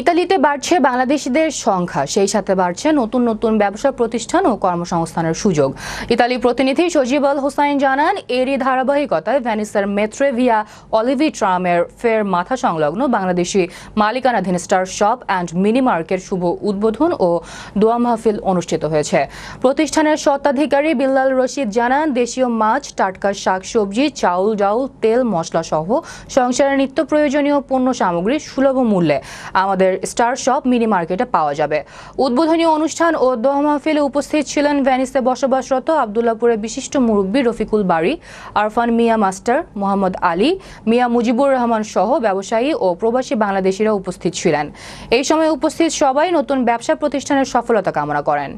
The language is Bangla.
ইতালিতে বাড়ছে বাংলাদেশিদের সংখ্যা। সেই সাথে বাড়ছে নতুন নতুন ব্যবসা প্রতিষ্ঠান ও কর্মসংস্থানের সুযোগ। ইতালি প্রতিনিধি সজিবল হোসাইন জানান, এরই ধারাবাহিকতায় ভ্যানিসের মেট্রেভিয়া অলিভি ট্রামের ফের মাথা সংলগ্ন বাংলাদেশি মালিকানাধীন star shop and mini market শুভ উদ্বোধন ও দোয়া মাহফিল অনুষ্ঠিত হয়েছে। প্রতিষ্ঠানের স্বত্বাধিকারী বিল্লাল রশিদ জানান, দেশীয় মাছ, টাটকা শাকসবজি, চাউল ডাউল, তেল মশলা সহ সংসারের নিত্য প্রয়োজনীয় পণ্য সামগ্রী সুলভ মূল্যে আমাদের স্টার শপ মিনি মার্কেটে পাওয়া যাবে। উদ্বোধনী অনুষ্ঠান ও দোয়া মাহফিলে উপস্থিত ছিলেন ভ্যানিসে বসবাসরত আবদুল্লাপুরের বিশিষ্ট মুরব্বী রফিকুল বাড়ি আরফান মিয়া মাস্টার, মোহাম্মদ আলী, মিয়া মুজিবুর রহমান সহ ব্যবসায়ী ও প্রবাসী বাংলাদেশিরা উপস্থিত ছিলেন। এই সময় উপস্থিত সবাই নতুন ব্যবসা প্রতিষ্ঠানের সফলতা কামনা করেন।